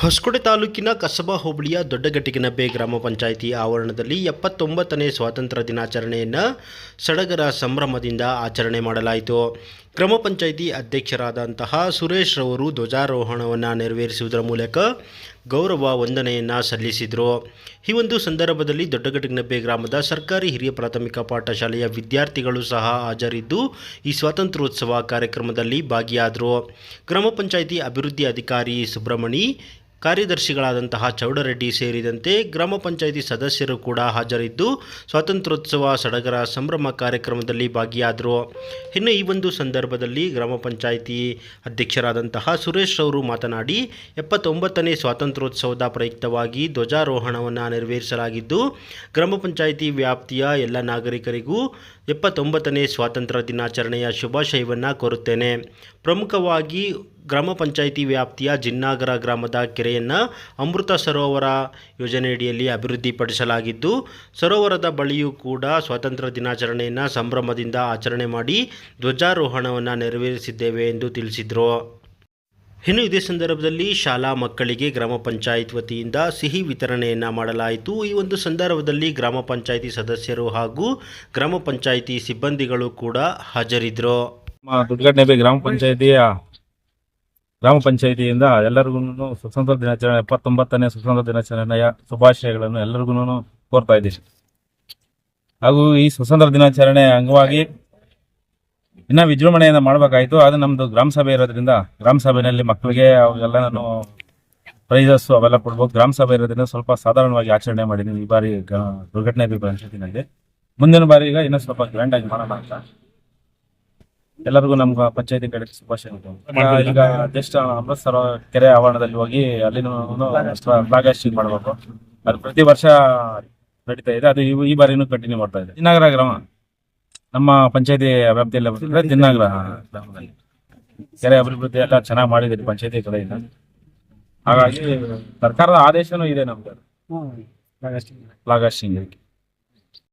ಹೊಸಕೋಟೆ ತಾಲೂಕಿನ ಕಸಬಾ ಹೋಬಳಿಯ ದೊಡ್ಡಗಟ್ಟಿಗಿನಬ್ಬೆ ಗ್ರಾಮ ಪಂಚಾಯಿತಿ ಆವರಣದಲ್ಲಿ ಎಪ್ಪತ್ತೊಂಬತ್ತನೇ ಸ್ವಾತಂತ್ರ್ಯ ದಿನಾಚರಣೆಯನ್ನು ಸಡಗರ ಸಂಭ್ರಮದಿಂದ ಆಚರಣೆ ಮಾಡಲಾಯಿತು. ಗ್ರಾಮ ಪಂಚಾಯಿತಿ ಅಧ್ಯಕ್ಷರಾದಂತಹ ಸುರೇಶ್ ರವರು ಧ್ವಜಾರೋಹಣವನ್ನು ನೆರವೇರಿಸುವುದರ ಮೂಲಕ ಗೌರವ ವಂದನೆಯನ್ನು ಸಲ್ಲಿಸಿದರು. ಈ ಒಂದು ಸಂದರ್ಭದಲ್ಲಿ ದೊಡ್ಡಗಟ್ಟಿನಬ್ಬೆ ಗ್ರಾಮದ ಸರ್ಕಾರಿ ಹಿರಿಯ ಪ್ರಾಥಮಿಕ ಪಾಠಶಾಲೆಯ ವಿದ್ಯಾರ್ಥಿಗಳು ಸಹ ಹಾಜರಿದ್ದು ಈ ಸ್ವಾತಂತ್ರ್ಯೋತ್ಸವ ಕಾರ್ಯಕ್ರಮದಲ್ಲಿ ಭಾಗಿಯಾದರು. ಗ್ರಾಮ ಪಂಚಾಯಿತಿ ಅಭಿವೃದ್ಧಿ ಅಧಿಕಾರಿ ಸುಬ್ರಹ್ಮಣಿ ಕಾರ್ಯದರ್ಶಿಗಳಾದಂತಹ ಚೌಡರೆಡ್ಡಿ ಸೇರಿದಂತೆ ಗ್ರಾಮ ಪಂಚಾಯಿತಿ ಸದಸ್ಯರು ಕೂಡ ಹಾಜರಿದ್ದು ಸ್ವಾತಂತ್ರ್ಯೋತ್ಸವ ಸಡಗರ ಸಂಭ್ರಮ ಕಾರ್ಯಕ್ರಮದಲ್ಲಿ ಭಾಗಿಯಾದರು. ಇನ್ನು ಈ ಒಂದು ಸಂದರ್ಭದಲ್ಲಿ ಗ್ರಾಮ ಪಂಚಾಯಿತಿ ಅಧ್ಯಕ್ಷರಾದಂತಹ ಸುರೇಶ್ ಅವರು ಮಾತನಾಡಿ, ಎಪ್ಪತ್ತೊಂಬತ್ತನೇ ಸ್ವಾತಂತ್ರ್ಯೋತ್ಸವದ ಪ್ರಯುಕ್ತವಾಗಿ ಧ್ವಜಾರೋಹಣವನ್ನು ನೆರವೇರಿಸಲಾಗಿದ್ದು, ಗ್ರಾಮ ಪಂಚಾಯಿತಿ ವ್ಯಾಪ್ತಿಯ ಎಲ್ಲ ನಾಗರಿಕರಿಗೂ ಎಪ್ಪತ್ತೊಂಬತ್ತನೇ ಸ್ವಾತಂತ್ರ್ಯ ದಿನಾಚರಣೆಯ ಶುಭಾಶಯವನ್ನು ಕೋರುತ್ತೇನೆ. ಪ್ರಮುಖವಾಗಿ ಗ್ರಾಮ ಪಂಚಾಯಿತಿ ವ್ಯಾಪ್ತಿಯ ಜಿನ್ನಾಗರ ಗ್ರಾಮದ ಕೆರೆಯನ್ನು ಅಮೃತ ಸರೋವರ ಯೋಜನೆಯಡಿಯಲ್ಲಿ ಅಭಿವೃದ್ಧಿಪಡಿಸಲಾಗಿದ್ದು, ಸರೋವರದ ಬಳಿಯೂ ಕೂಡ ಸ್ವಾತಂತ್ರ್ಯ ದಿನಾಚರಣೆಯನ್ನು ಸಂಭ್ರಮದಿಂದ ಆಚರಣೆ ಮಾಡಿ ಧ್ವಜಾರೋಹಣವನ್ನು ನೆರವೇರಿಸಿದ್ದೇವೆ ಎಂದು ತಿಳಿಸಿದರು. ಇನ್ನು ಇದೇ ಸಂದರ್ಭದಲ್ಲಿ ಶಾಲಾ ಮಕ್ಕಳಿಗೆ ಗ್ರಾಮ ಪಂಚಾಯತ್ ವತಿಯಿಂದ ಸಿಹಿ ವಿತರಣೆಯನ್ನು ಮಾಡಲಾಯಿತು. ಈ ಒಂದು ಸಂದರ್ಭದಲ್ಲಿ ಗ್ರಾಮ ಪಂಚಾಯಿತಿ ಸದಸ್ಯರು ಹಾಗೂ ಗ್ರಾಮ ಪಂಚಾಯಿತಿ ಸಿಬ್ಬಂದಿಗಳು ಕೂಡ ಹಾಜರಿದ್ದರು ದುಡ್ಗಡ್ನೆ ಗ್ರಾಮ ಪಂಚಾಯತಿಯ ಗ್ರಾಮ ಪಂಚಾಯಿತಿಯಿಂದ ಎಲ್ಲರಿಗೂ ಸ್ವತಂತ್ರ ದಿನಾಚರಣೆ, ಎಪ್ಪತ್ತೊಂಬತ್ತನೇ ಸ್ವತಂತ್ರ ದಿನಾಚರಣೆಯ ಶುಭಾಶಯಗಳನ್ನು ಎಲ್ಲರಿಗೂ ಕೋರ್ತಾ ಇದ್ದೀವಿ. ಹಾಗೂ ಈ ಸ್ವತಂತ್ರ ದಿನಾಚರಣೆ ಅಂಗವಾಗಿ ಇನ್ನ ವಿಜೃಂಭಣೆಯಿಂದ ಮಾಡಬೇಕಾಯ್ತು. ಅದು ನಮ್ದು ಗ್ರಾಮ ಸಭೆ ಇರೋದ್ರಿಂದ, ಗ್ರಾಮ ಸಭೆಯಲ್ಲಿ ಮಕ್ಕಳಿಗೆ ಅವೆಲ್ಲ ನಾನು ಪ್ರೈಸಸ್ ಅವೆಲ್ಲ ಕೊಡ್ಬೋದು. ಗ್ರಾಮ ಸಭೆ ಇರೋದ್ರಿಂದ ಸ್ವಲ್ಪ ಸಾಧಾರಣವಾಗಿ ಆಚರಣೆ ಮಾಡಿದ್ದೀನಿ ಈ ಬಾರಿ ದುರ್ಘಟನೆ ಪಂಚಾಯತಿನಲ್ಲಿ ಮುಂದಿನ ಬಾರಿ ಈಗ ಇನ್ನೂ ಸ್ವಲ್ಪ ಗ್ರ್ಯಾಂಡ್ ಆಗಿ ಮಾಡೋಣ ಎಲ್ಲರಿಗೂ ನಮ್ಗ ಪಂಚಾಯತಿ ಕಡೆ ಶುಭಾಶಯಗಳು ಈಗ ಜಸ್ಟ್ ಅಮೃತಸರ ಕೆರೆ ಆವರಣದಲ್ಲಿ ಹೋಗಿ ಅಲ್ಲಿನೂ ಭಾಗಶಿ ಮಾಡಬೇಕು. ಅದು ಪ್ರತಿ ವರ್ಷ ನಡೀತಾ ಇದೆ. ಅದು ಈ- ಬಾರಿನೂ ಕಂಟಿನ್ಯೂ ಮಾಡ್ತಾ ಇದೆ. ದಿನಾಗ್ರ ಗ್ರಾಮ. ನಮ್ಮ ಪಂಚಾಯತಿ ವ್ಯಾಪ್ತಿಯಲ್ಲಿ ಬರ್ತಿದ್ರೆ ದಿನಾಗರ ಗ್ರಾಮದಲ್ಲಿ. ಕೆರೆ ಅಭಿವೃದ್ಧಿ ಎಲ್ಲ ಚೆನ್ನಾಗಿ ಮಾಡಿದ್ದೀರಿ ಪಂಚಾಯತಿ ಕಡೆಯಿಂದ. ಹಾಗಾಗಿ ಸರ್ಕಾರದ ಆದೇಶನೂ ಇದೆ ನಮ್ಗೆ ಲಾಗಸ್ಟಿಂಗ್